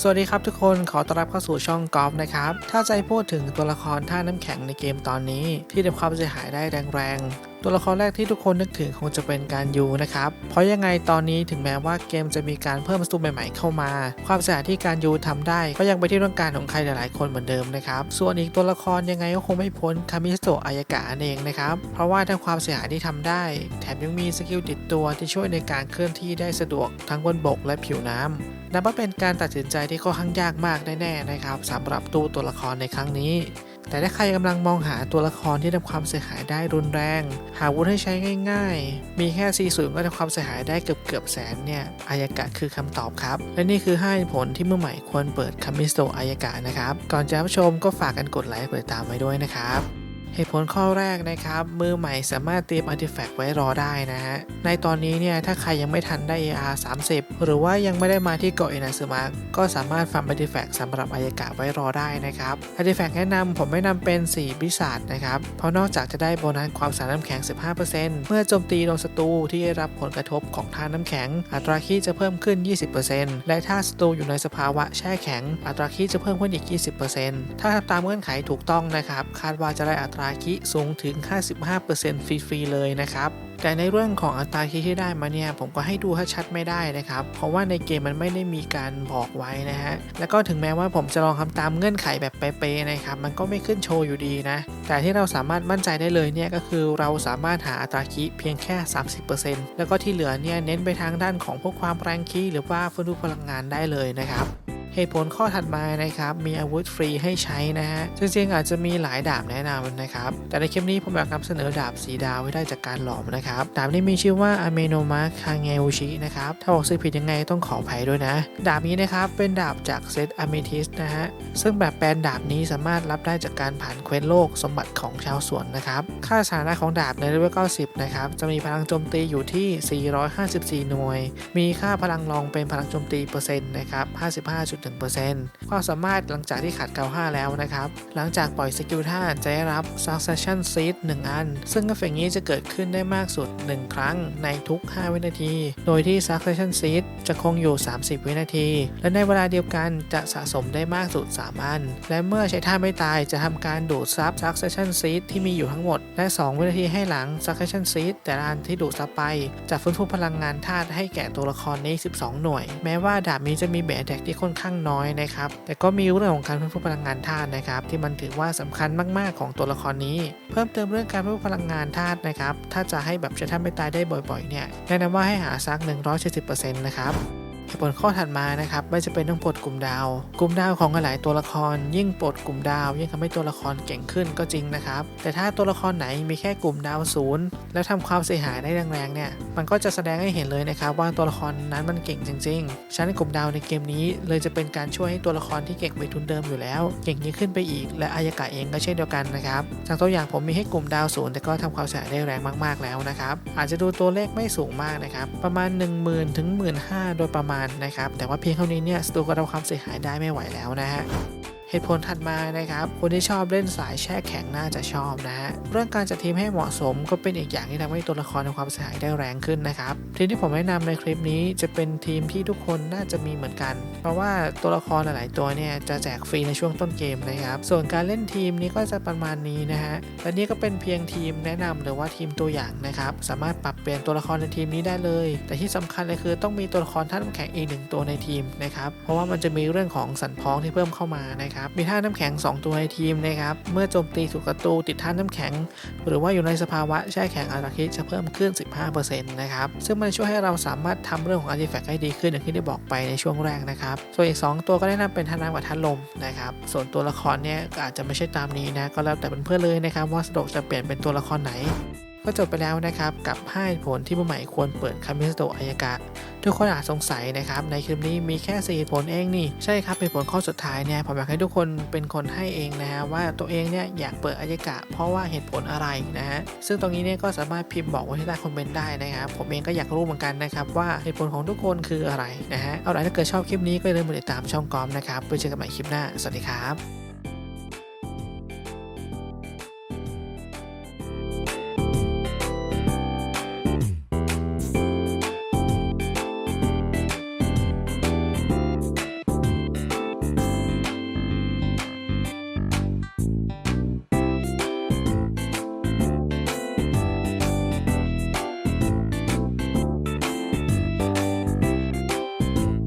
สวัสดีครับทุกคนขอต้อนรับเข้าสู่ช่องกอล์ฟนะครับ ถ้าให้พูดถึงตัวละครท่าน้ำแข็งในเกมตอนนี้ ที่ทำความเสียหายได้แรงๆ ตัวละครแรกที่ทุกคนนึกถึงคงจะเป็นการยูนะครับ เพราะยังไงตอนนี้ถึงแม้ว่าเกมจะมีการเพิ่มสตูใหม่ๆเข้ามา ความเสียหายที่การยูทำได้ ก็ยังไปที่ต้องการของใครหลายๆคนเหมือนเดิมนะครับ ส่วนอีกตัวละครยังไงก็คงไม่พ้นคามิโซะอายากะเองนะครับ เพราะว่าทั้งความเสียหายที่ทำได้ แถมยังมีสกิลติดตัวที่ช่วยในการเคลื่อนที่ได้สะดวกทั้งบนบกและผิวน้ำ นับว่าเป็นการตัดสินใจที่ค่อนข้างยากมากแน่ๆนะครับสำหรับตู้ตัวละครในครั้งนี้ แต่ถ้าใครกำลังมองหาตัวละครที่ทำความเสียหายได้รุนแรง หาวุธให้ใช้ง่ายๆ มีแค่ซีศูนย์ก็ทำความเสียหายได้เกือบเกือบๆแสนเนี่ยอายากะคือคำตอบครับ และนี่คือ5เหตุผลที่เมื่อใหม่ควรเปิดคามิสโตอายากะนะครับ ก่อนจะรับชมก็ฝากกันกดไลค์กดติดตามไว้ด้วยนะครับ เหตุผลข้อแรกนะครับ มือใหม่สามารถเตรียมอาร์ติแฟกต์ไว้รอได้นะฮะ ในตอนนี้เนี่ย ถ้าใครยังไม่ทันได้ AR 30 หรือว่ายังไม่ได้มาที่เกาะเอนาซึมะก็สามารถฟาร์มอาร์ติแฟกต์สำหรับอายากะไว้รอได้นะครับอาร์ติแฟกต์แนะนำผมไม่นำเป็น 4 ปีศาจนะครับ เพราะนอกจากจะได้โบนัสความสารน้ำแข็ง 15%เมื่อโจมตีโดนศัตรูที่ได้รับผลกระทบของทานน้ำแข็ง อัตราคีจะเพิ่มขึ้น 20%และถ้าศัตรูอยู่ในสภาวะแช่แข็ง อัตราคีจะเพิ่มขึ้นอีก 20%ถ้าทำตามเงื่อนไขถูกต้องนะครับคาดว่าจะได้อัตราราคีสูงถึง 55%ฟรีๆเลยนะครับ แต่ในเรื่องของอัตราคีย์ที่ได้มาเนี่ยผมก็ให้ดูให้ชัดไม่ได้นะครับ เพราะว่าในเกมมันไม่ได้มีการบอกไว้นะฮะ แล้วก็ถึงแม้ว่าผมจะลองทำตามเงื่อนไขแบบเป๊ะๆนะครับ มันก็ไม่ขึ้นโชว์อยู่ดีนะ แต่ที่เราสามารถมั่นใจได้เลยเนี่ยก็คือเราสามารถหาอัตราคีย์เพียงแค่ 30%แล้วก็ที่เหลือเนี่ยเน้นไปทางด้านของพวกความแรงคีหรือว่าฟื้นฟูพลังงานได้เลยนะครับ เหตุผลข้อถัดมานะครับมีอาวุธฟรีให้ใช้นะฮะจริงๆอาจจะมีหลายดาบแนะนำนะครับ แต่ในคลิปนี้ผมอยากนำเสนอดาบสีดาวไว้ได้จากการหลอมนะครับ ดาบนี้มีชื่อว่าอเมโนมะคางเงอุชินะครับถ้าบอกซื้อผิดยังไงต้องขออภัยด้วยนะ ดาบนี้นะครับเป็นดาบจากเซตอเมทิสนะฮะซึ่งแบบแปลนดาบนี้สามารถรับได้จากการผ่านเควสโลกสมบัติของชาวสวนนะครับค่าสถานะของดาบในเลเวล90 นะครับจะมีพลังโจมตีอยู่ที่ 454 หน่วย มีค่าพลังรองเป็นพลังโจมตีเปอร์เซ็นต์นะครับ55.1ความสามารถหลังจากที่ขาดเกา5แล้วนะครับ หลังจากปล่อยสกิลท่าจะได้รับ Succession Seed 1 อัน ซึ่งเอฟเฟกต์นี้จะเกิดขึ้นได้มากสุด 1 ครั้งในทุก 5 วินาที โดยที่ Succession Seed จะคงอยู่ 30 วินาที และในเวลาเดียวกันจะสะสมได้มากสุด 3 อัน และเมื่อใช้ท่าไม่ตายจะทำการดูดซับ Succession Seed ที่มีอยู่ทั้งหมดและ2วินาทีให้หลัง Succession Seed แต่ละอันที่ดูดซับไปจะฟื้นฟูพลังงานธาตุให้แก่ตัวละครนี้12 หน่วย แม้ว่าดาบนี้จะมีเบสแท็กที่ค่อนข้างน้อยนะครับ แต่ก็มีเรื่องของการเพิ่มพลังงานธาตุนะครับ ที่มันถือว่าสำคัญมากๆของตัวละครนี้ เพิ่มเติมเรื่องการเพิ่มพลังงานธาตุนะครับ ถ้าจะให้แบบจะท่าไม่ตายได้บ่อยๆเนี่ยแนะนำว่าให้หาสัก170%นะครับ เหตุผลข้อถัดมานะครับไม่จะเป็นต้องปลดกลุ่มดาว กลุ่มดาวของหลายตัวละคร ยิ่งปลดกลุ่มดาว ยิ่งทำให้ตัวละครเก่งขึ้นก็จริงนะครับ แต่ถ้าตัวละครไหนมีแค่กลุ่มดาวศูนย์แล้วทำความเสียหายได้แรงๆเนี่ยมันก็จะแสดงให้เห็นเลยนะครับว่าตัวละครนั้นมันเก่งจริงๆฉะนั้นกลุ่มดาวในเกมนี้เลยจะเป็นการช่วยให้ตัวละครที่เก่งไปทุนเดิมอยู่แล้ว เก่งยิ่งขึ้นไปอีก และอายากะเองก็เช่นเดียวกันนะครับจากตัวอย่างผมมีให้กลุ่มดาวศูนย์แต่ก็ทำความเสียหายได้แรงมากๆแล้วนะครับอาจจะดูตัวเลขไม่สูงมากนะครับประมาณ 1 0,000 ถึง 15,000 โดยประมาณนะครับ แต่ว่าเพียงเท่านี้เนี่ยสตูก็ทำความเสียหายได้ไม่ไหวแล้วนะฮะ เหตุผลถัดมานะครับ คนที่ชอบเล่นสายแช่แข็งน่าจะชอบนะฮะเรื่องการจัดทีมให้เหมาะสมก็เป็นอีกอย่างที่ทำให้ตัวละครในความเสียหายได้แรงขึ้นนะครับทีมที่ผมแนะนำในคลิปนี้จะเป็นทีมที่ทุกคนน่าจะมีเหมือนกัน เพราะว่าตัวละครหลาย ๆ ตัวเนี่ยจะแจกฟรีในช่วงต้นเกมนะครับ ส่วนการเล่นทีมนี้ก็จะประมาณนี้นะฮะและนี่ก็เป็นเพียงทีมแนะนำหรือว่าทีมตัวอย่างนะครับ สามารถปรับเปลี่ยนตัวละครในทีมนี้ได้เลย แต่ที่สำคัญเลยคือต้องมีตัวละครท่านแข็งอีกหนึ่งตัวในทีมนะครับ เพราะว่ามันจะมีเรื่องของสันพ้องที่เพิ่มเข้ามานะครับมีท่าน้ำแข็ง 2 ตัวในทีมนะครับเมื่อโจมตีถูกศัตรูติดท่าน้ำแข็ง หรือว่าอยู่ในสภาวะแช่แข็งอาราคิจะเพิ่มขึ้น 15%นะครับซึ่งมันช่วยให้เราสามารถทำเรื่องของอาร์ติแฟกต์ให้ดีขึ้นอย่างที่ได้บอกไปในช่วงแรกนะครับส่วนอีก 2 ตัวก็แนะนำเป็นท่าน้ำกับท่าลมนะครับส่วนตัวละครเนี่ยอาจจะไม่ใช่ตามนี้นะก็แล้วแต่เพื่อนๆเลยนะครับว่าสะดวกจะเปลี่ยนเป็นตัวละครไหนก็จบไปแล้วนะครับกับ5เหตุผลที่ผู้ใหม่ควรเปิดคามิสโตอายากะ ทุกคนอาจสงสัยนะครับในคลิปนี้มีแค่ 4 ผลเองนี่ใช่ครับเหตุผลข้อสุดท้ายเนี่ยผมอยากให้ทุกคนเป็นคนให้เองนะฮะว่าตัวเองเนี่ยอยากเปิดอายกะ เพราะว่าเหตุผลอะไรนะฮะซึ่งตรงนี้เนี่ยก็สามารถพิมพ์บอกไว้ที่ใต้คอมเมนต์ได้นะครับผมเองก็อยากรู้เหมือนกันนะครับว่าเหตุผลของทุกคนคืออะไรนะฮะเอาล่ะถ้าเกิดชอบคลิปนี้ก็อย่าลืมกดติดตามช่องกอมนะครับไปเจอกันใหม่คลิปหน้าสวัสดีครับ